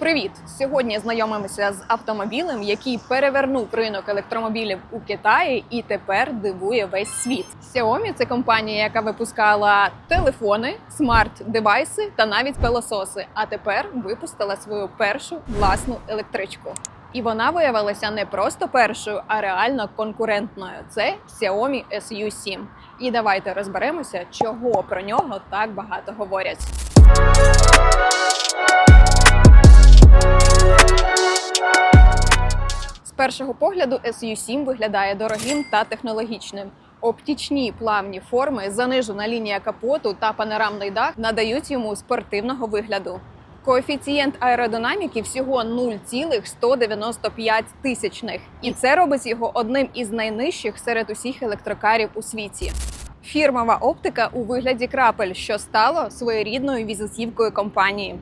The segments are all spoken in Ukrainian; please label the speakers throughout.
Speaker 1: Привіт! Сьогодні знайомимося з автомобілем, який перевернув ринок електромобілів у Китаї і тепер дивує весь світ. Xiaomi – це компанія, яка випускала телефони, смарт-девайси та навіть пилососи. А тепер випустила свою першу власну електричку. І вона виявилася не просто першою, а реально конкурентною. Це Xiaomi SU7. І давайте розберемося, чого про нього так багато говорять. Першого погляду SU7 виглядає дорогим та технологічним. Оптічні плавні форми, занижена лінія капоту та панорамний дах надають йому спортивного вигляду. Коефіцієнт аеродинаміки всього 0,195 тисячних, і це робить його одним із найнижчих серед усіх електрокарів у світі. Фірмова оптика у вигляді крапель, що стало своєрідною візитівкою компанії.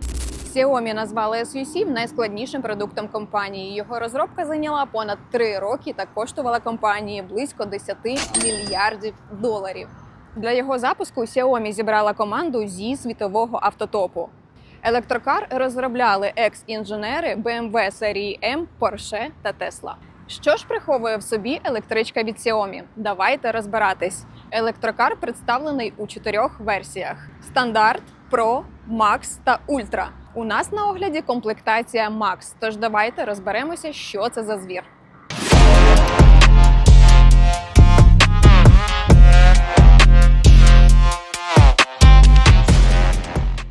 Speaker 1: Xiaomi назвали SU7 найскладнішим продуктом компанії. Його розробка зайняла понад 3 роки та коштувала компанії близько 10 мільярдів доларів. Для його запуску Xiaomi зібрала команду зі світового автотопу. Електрокар розробляли екс-інженери BMW серії M, Porsche та Tesla. Що ж приховує в собі електричка від Xiaomi? Давайте розбиратись. Електрокар представлений у чотирьох версіях: стандарт, Pro, Max та Ultra. У нас на огляді комплектація Max, тож давайте розберемося, що це за звір.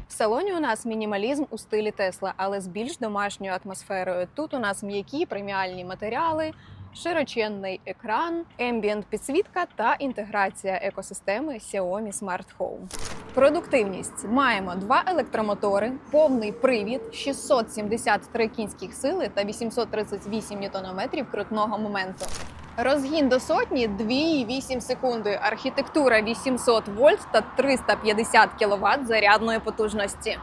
Speaker 1: В салоні у нас мінімалізм у стилі Тесла, але з більш домашньою атмосферою. Тут у нас м'які преміальні матеріали, широченний екран, ембієнт підсвітка та інтеграція екосистеми Xiaomi Smart Home. Продуктивність маємо два електромотори, повний привід, 673 кінських сили та 838 ньютонометрів крутного моменту. Розгін до сотні 2,8 секунди. Архітектура 800 вольт та 350 кВт зарядної потужності.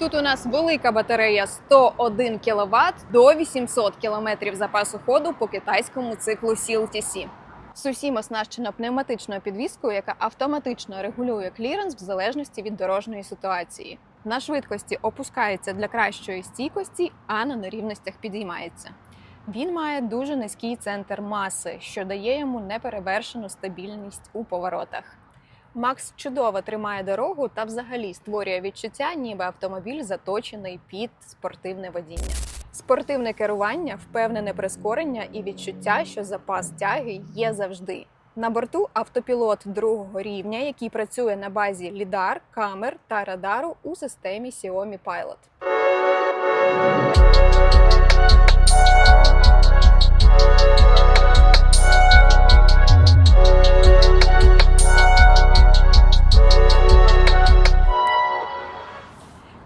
Speaker 1: Тут у нас велика батарея 101 кВт до 800 км запасу ходу по китайському циклу CLTC. Сусім оснащена пневматичною підвіскою, яка автоматично регулює кліренс в залежності від дорожньої ситуації. На швидкості опускається для кращої стійкості, а на нерівностях підіймається. Він має дуже низький центр маси, що дає йому неперевершену стабільність у поворотах. Макс чудово тримає дорогу та взагалі створює відчуття, ніби автомобіль заточений під спортивне водіння. Спортивне керування, впевнене прискорення і відчуття, що запас тяги є завжди. На борту автопілот другого рівня, який працює на базі лідар, камер та радару у системі Xiaomi Pilot.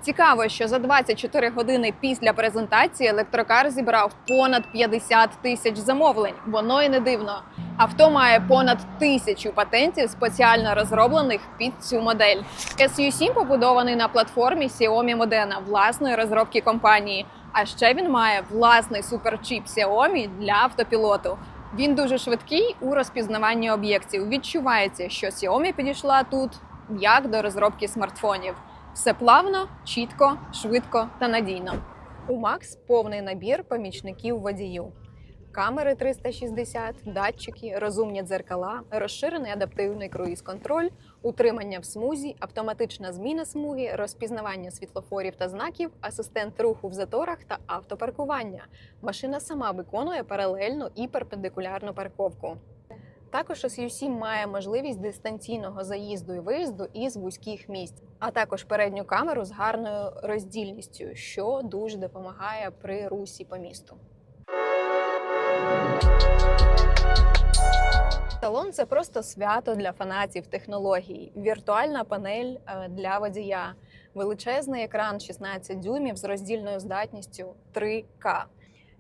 Speaker 1: Цікаво, що за 24 години після презентації електрокар зібрав понад 50 тисяч замовлень. Воно і не дивно. Авто має понад тисячу патентів, спеціально розроблених під цю модель. SU7 побудований на платформі Xiaomi Modena, власної розробки компанії. А ще він має власний суперчіп Xiaomi для автопілоту. Він дуже швидкий у розпізнаванні об'єктів. Відчувається, що Xiaomi підійшла тут як до розробки смартфонів. Все плавно, чітко, швидко та надійно. У Max повний набір помічників водію. Камери 360, датчики, розумні дзеркала, розширений адаптивний круїз-контроль, утримання в смузі, автоматична зміна смуги, розпізнавання світлофорів та знаків, асистент руху в заторах та автопаркування. Машина сама виконує паралельну і перпендикулярну парковку. Також SU7 має можливість дистанційного заїзду і виїзду із вузьких місць, а також передню камеру з гарною роздільністю, що дуже допомагає при русі по місту. Салон це просто свято для фанатів технологій, віртуальна панель е, для водія, величезний екран 16 дюймів з роздільною здатністю 3К.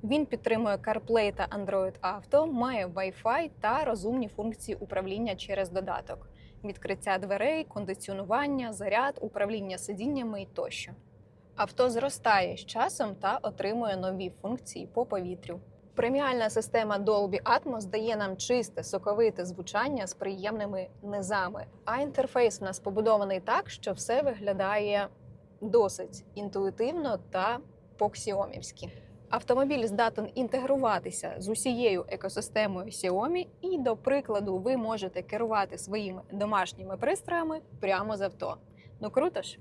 Speaker 1: Він підтримує CarPlay та Android Auto, має Wi-Fi та розумні функції управління через додаток, відкриття дверей, кондиціонування, заряд, управління сидіннями і тощо. Авто зростає з часом та отримує нові функції по повітрю. Преміальна система Dolby Atmos дає нам чисте соковите звучання з приємними низами. А інтерфейс в нас побудований так, що все виглядає досить інтуїтивно та по-ксіомівськи. Автомобіль здатен інтегруватися з усією екосистемою Xiaomi, і, до прикладу, ви можете керувати своїми домашніми пристроями прямо з авто. Ну круто ж!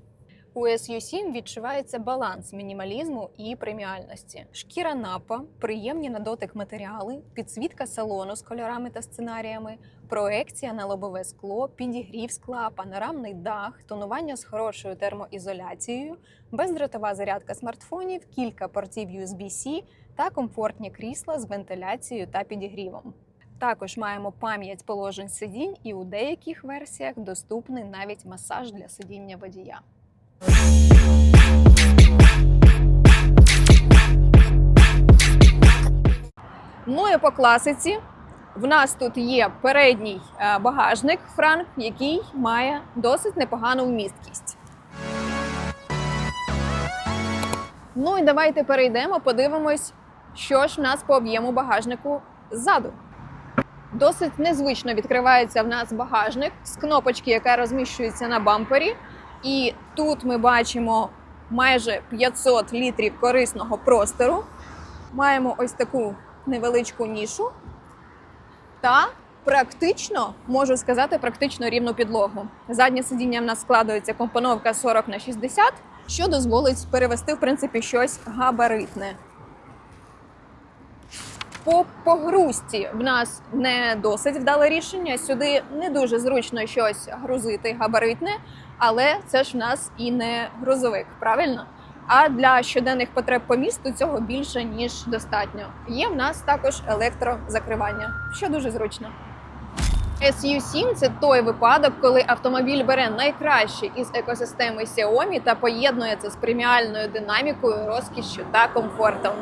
Speaker 1: У SU7 відчувається баланс мінімалізму і преміальності. Шкіра напа, приємні на дотик матеріали, підсвітка салону з кольорами та сценаріями, проекція на лобове скло, підігрів скла, панорамний дах, тонування з хорошою термоізоляцією, бездротова зарядка смартфонів, кілька портів USB-C та комфортні крісла з вентиляцією та підігрівом. Також маємо пам'ять положень сидінь, і у деяких версіях доступний навіть масаж для сидіння водія. Ну і по класиці. В нас тут є передній е, багажник Франк, який має досить непогану вмісткість. Ну і давайте перейдемо, подивимось, що ж в нас по об'єму багажнику ззаду. Досить незвично відкривається в нас багажник з кнопочки, яка розміщується на бампері. І тут ми бачимо майже 500 літрів корисного простору. Маємо ось таку невеличку нішу та практично, можу сказати, практично рівну підлогу. Заднє сидіння в нас складується компоновка 40 на 60, що дозволить перевести в принципі щось габаритне. По погрузці в нас не досить вдале рішення. Сюди не дуже зручно щось грузити габаритне, але це ж в нас і не грузовик, правильно? А для щоденних потреб по місту цього більше ніж достатньо. Є в нас також електрозакривання, що дуже зручно. SU7 – це той випадок, коли автомобіль бере найкраще із екосистеми Xiaomi та поєднує це з преміальною динамікою, розкішшю та комфортом.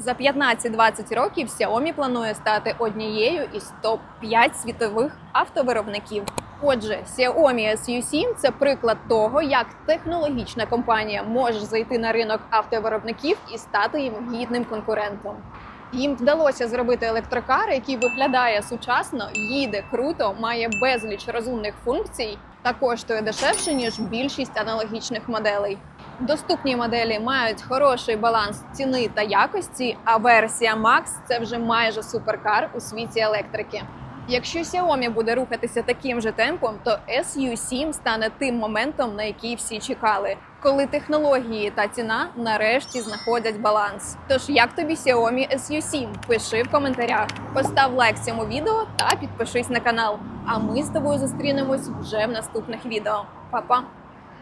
Speaker 1: За 15-20 років Xiaomi планує стати однією із топ-5 світових автовиробників. Отже, Xiaomi SU7 – це приклад того, як технологічна компанія може зайти на ринок автовиробників і стати їм гідним конкурентом. Їм вдалося зробити електрокар, який виглядає сучасно, їде круто, має безліч розумних функцій та коштує дешевше ніж більшість аналогічних моделей. Доступні моделі мають хороший баланс ціни та якості, а версія Max – це вже майже суперкар у світі електрики. Якщо Xiaomi буде рухатися таким же темпом, то SU7 стане тим моментом, на який всі чекали, коли технології та ціна нарешті знаходять баланс. Тож як тобі Xiaomi SU7? Пиши в коментарях, постав лайк цьому відео та підпишись на канал. А ми з тобою зустрінемось вже в наступних відео. Па-па!